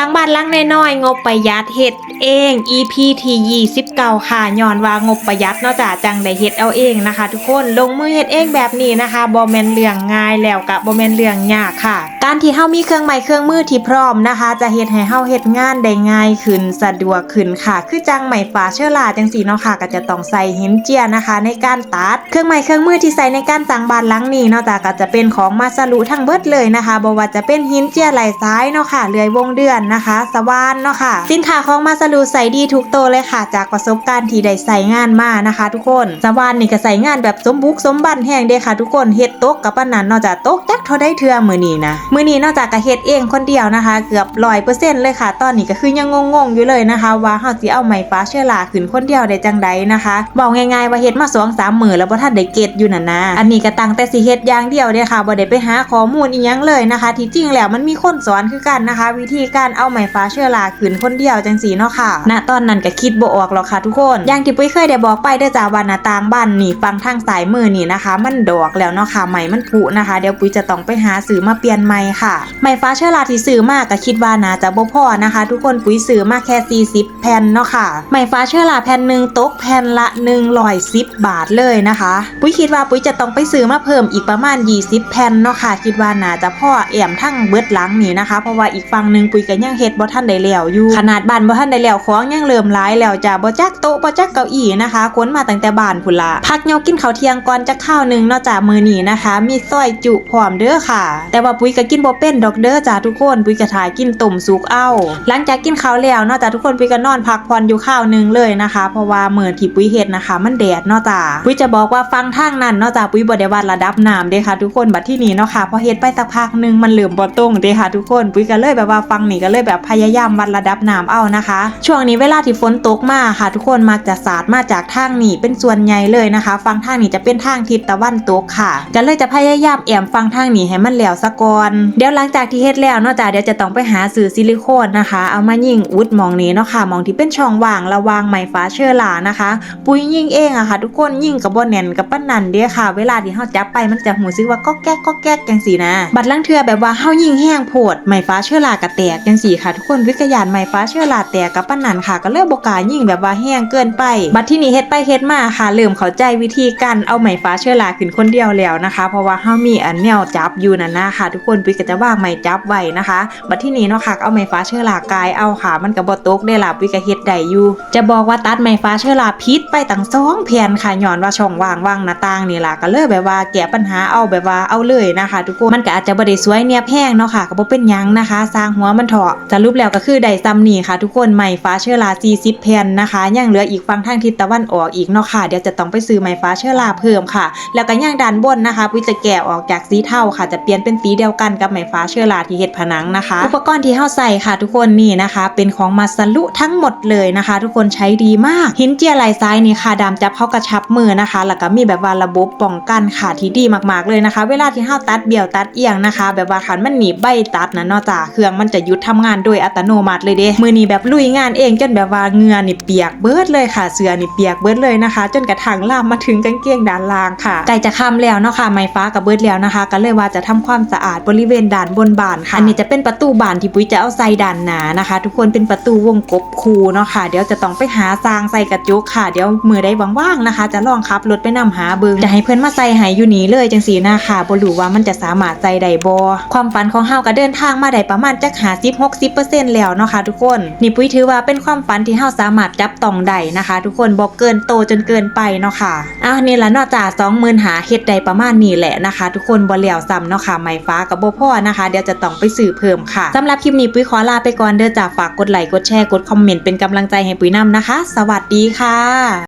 ร้างบ้านหลังน้อยๆงบประหยัดเฮ็ดเอง EP ที่29ค่ะย้อนว่างบประหยัดเนาะจ้ะจังได้เฮ็ดเอาเองนะคะ ทุกคนลงมือเฮ็ดเองแบบนี้นะคะบ่แม่นเรื่องง่ายแล้วก็บ่แม่นเรื่องยากค่ะ การที่เฮามีเครื่องไม้เครื่องมือที่พร้อมนะคะ จะเฮ็ดให้เฮาเฮ็ดงานได้ง่ายขึ้นสะดวกขึ้นค่ะ คือจังไหมฟ้าเชื้อราจังสีเนาะค่ะก็จะต้องใส่หินเจียนะคะ ในการตัด เครื่องไม้เครื่องมือที่ใส่ในการสร้างบ้านหลังนี้เนาะจ้ะก็จะเป็นของมาสรุทั้งเบิดเลยนะคะบ่ว่าจะเป็นหินเจียไหลซ้ายเนาะค่ะเลื่อยวงเดือนนะคะ สว่านเนาะค่ะ สินค้าของมาสรุใส่ดีทุกโตวเลยค่ะ จากประสบการณ์ที่ได้ใส่งานมานะคะ ทุกคน สว่านนี่ก็ใส่งานแบบสมบุกสมบันแห้งเด้ค่ะ ทุกคนเฮ็ดโต๊ะกับปานนั้นนาะจ้ะโต๊ะจักเท่าได้เทือมือนี้นะมือนี้นอกจากก็เฮ็ดเองคนเดียวนะคะ เกือบ100%เซ็นต์เลยค่ะ ตอนนี้ก็คือยังงงๆอยู่เลยนะคะ ว่าเฮาสิเอาไม้ฟ้าเชื้อราขึ้นคนเดียวได้จังใดนะคะบอกง่ายๆว่าเฮ็ดมา2-3มื้อแล้วบ่ทันได้เก็ตอยู่นั่นนะอันนี้ก็ตั้งแต่สิเฮ็ดอย่างเดียวเด้ค่ะบ่ได้ไปหาข้อมูลอีหยังเลยนะคะ ที่จริงแล้วมันมีคนสอนคือกันนะคะ วิธีการเอาไม้ฟ้าเชื้อราขึ้นคนเดียวจังสีเนาะค่ะณตอนนั้นก็คิดบ่ออกหรอกค่ะทุกคนอย่างที่ปุ้ยเคยได้บอกไปเด้อจ้าว่าหน้าต่างบ้านนี่ฟังทางสายมือนี่นะคะ มันดอกแล้วเนาะค่ะใหม่มันผุนะคะ เดี๋ยวปุ้ยจะต้องไปหาซื้อมาเปลี่ยนใหม่ค่ะไม้ฟ้าเชื้อราที่ซื้อมากก็คิดว่าน่าจะบ่พอนะคะ ทุกคนปุ้ยซื้อมาแค่ 40 แผ่นเนาะค่ะไม้ฟ้าเชื้อราแผ่นหนึ่งตกแผ่นละ110 บาทเลยนะคะ ปุ้ยคิดว่าปุ้ยจะต้องไปซื้อมาเพิ่มอีกประมาณ 20 แผ่นเนาะค่ะ คิดว่าน่าจะพ่อแอมทั้งเบิดหลังนี่นะคะ เพราะว่าอีกฝั่งหนึ่งปุ้ยก็ยังเฮ็ดบ่ทันได้แล้วอยู่ขนาดบ้านบ่ทันได้แล้วของยังเริ่มหลายแล้วจ้ะบ่จักโต๊ะบ่จักเก้าอี้นะคะขนมาตั้งแต่บ้านพุ่นละพักยกกินข้าวเที่ยงก่อนจะข้าวหนึงเนาะจ้ะมื้อนี้นะคะ มีซอยจุพร้อมเด้อค่ะ แต่ว่าปุ้ยก็กินบ่เป็นดอกเด้อจ้ะทุกคนปุ้ยก็ถ่ายกินต้มสุกเอาหลังจากกินข้าวแล้วเนาะจ้ะทุกคนปุ้ยก็นอนพักผ่อนอยู่ข้าวหนึงเลยนะคะ เพราะว่ามื้อที่ปุ้ยเฮ็ดนะคะ มันแดดเนาะจ้ะปุ้ยจะบอกว่าฟังทางนั้นเนาะจ้ะปุ้ยบ่ได้วัดระดับน้ำเด้ค่ะ ทุกคนบัดที่นี่เนาะค่ะพอเฮ็ดไปสักพักนึงมันเริ่มบ่ตรงเด้ค่ะ ทุกคนปุ้ยก็เลยแบบว่าฟังนี่ก็เลยแบบพยายามวัดระดับน้ำเอานะคะ ช่วงนี้เวลาที่ฝนตกมาค่ะ ทุกคนมักจะสาดมาจากทางนี้เป็นส่วนใหญ่เลยนะคะ ฟังทางนี้จะเป็นทางทิศตะวันตกค่ะ ก็เลยจะพยายามแอมฟังทางนี้ให้มันแล้วซะก่อนเดี๋ยวหลังจากที่เฮ็ดแล้วเนาะจ้ะเดี๋ยวจะต้องไปหาซื้อซิลิโคนนะคะ เอามายิงอุดมองนี้เนาะค่ะมองที่เป็นช่องว่างระวางไม้ฟ้าเชื้อรานะคะ ปุ้ยยิงเองอะค่ะ ทุกคนยิงกับบ่แนนกับป้านันเด้อค่ะ เวลาที่เฮาจับไปมันจะหูซึกว่าก็แก๊กก็แก๊กจังซี่นะ บัดลังเทือแบบว่าเฮายิงแห้งโพดไม้ฟ้าเชื้อรากระแตกจังซี่ค่ะทุกคนวิกยานไม้ฟ้าเชื้อราแตกกับปานนันค่ะ ก็เลยบ่กล้ายิ่งแบบว่าแห้งเกินไป บัดที่นี่เฮ็ดไปเฮ็ดมาค่ะเริ่มเข้าใจวิธีการเอาไม้ฟ้าเชื้อราขึ้นคนเดียวแล้วนะคะ เพราะว่าเฮามีอันแนวจับอยู่นั่นนะค่ะ ทุกคนปุ้ยก็จะว่างไม้จับไว้นะคะ บัดที่นี่เนาะค่ะเอาไม้ฟ้าเชื้อรากายเอาค่ะ มันก็บ่ตกได้ล่ะปุ้ยก็เฮ็ดได้อยู่ จะบอกว่าตัดไม้ฟ้าเชื้อราพิษไปตั้งสองแผ่นค่ะย้อนว่าช่องว่างว่างหน้าต่างนี่ล่ะก็เลยแบบว่าแก้ปัญหาเอาแบบว่าเอาเลยนะคะ ทุกคนมันก็อาจจะบ่ได้สวยเนียบแห้งเนาะค่ะก็บ่เป็นยังนะคะ สร้างหัวมันถาะสรุปแล้วก็คือได้ซ้ำนี่ค่ะ ทุกคนไม้ฟ้าเชื้อรา40แผ่นนะคะยังเหลืออีกฝั่งทางทิศตะวันออกอีกเนาะค่ะ เดี๋ยวจะต้องไปซื้อไม้ฟ้าเชื้อราเพิ่มค่ะ แล้วก็ย่างด้านบนนะคะปุ้ยจะแกะออกจากสีเทาค่ะ จะเปลี่ยนเป็นสีเดียวกันกับไม้ฟ้าเชื้อราที่เฮ็ดผนังนะคะ อุปกรณ์ที่เฮาใส่ค่ะ ทุกคนนี่นะคะ เป็นของมาสลุทั้งหมดเลยนะคะ ทุกคนใช้ดีมากหินเจียลายซ้ายนี่ค่ะดามจับเข้ากระชับมือนะคะ แล้วก็มีแบบว่าระบบป้องกันค่ะที่ดีมากๆเลยนะคะ เวลาที่เฮาตัดเบี่ยวตัดเอียงนะคะ แบบว่าขันมันหนีใบตัดนะนาะจ้าเครื่องมันจะยุดทำงานโดยอัตโนมัติเลยเด้มือนี้แบบลุยงานเองจนแบบว่าเงื่อนี่เปียกเบิดเลยค่ะเสื้อนี่เปียกเบิดเลยนะคะ จนกระทั่งลามมาถึงกางเกงด้านล่างค่ะใกล้จะค่ำแล้วเนาะค่ะไม้ฟ้ากับเบิดแล้วนะคะ ก็เลยว่าจะทำความสะอาดบริเวณด้านบนบานค่ะอันนี้จะเป็นประตูบานที่ปุ้ยจะเอาใส่ด้านหนานะคะ ทุกคนเป็นประตูวงกบคูเนาะค่ะ เดี๋ยวจะต้องไปหาซางใส่กระจกค่ะ เดี๋ยวมือได้ว่างๆนะคะ จะลองขับรถไปนำหาเบิงจะให้เพื่อนมาใส่ให้อยู่นี้เลยจังสีหนะค่ะบ่รู้ว่ามันจะสามารถใส่ได้บ่ความฝันของเฮาก็เดินทางมาได้ประมาณจัก50 60%แล้วเนาะค่ะทุกคนนี่ปุ้ยถือว่าเป็นความฝันที่เฮาสามารถจับต้องได้นะคะ ทุกคนบ่เกินโตจนเกินไปเนาะค่ะอ้าวนี่ละนอกจาก20,000หาเฮ็ดได้ประมาณนี้แหละนะคะ ทุกคนบ่แล้วซ้ำเนาะค่ะไม้ฟ้ากับบ่พอนะคะ เดี๋ยวจะต้องไปซื้อเพิ่มค่ะสำหรับคลิปนี้ปุ้ยขอลาไปก่อนเด้อจ้าฝากกดไลค์กดแชร์กดคอมเมนต์เป็นกำลังใจให้ปุ้ยนำนะคะ สวัสดีค่ะ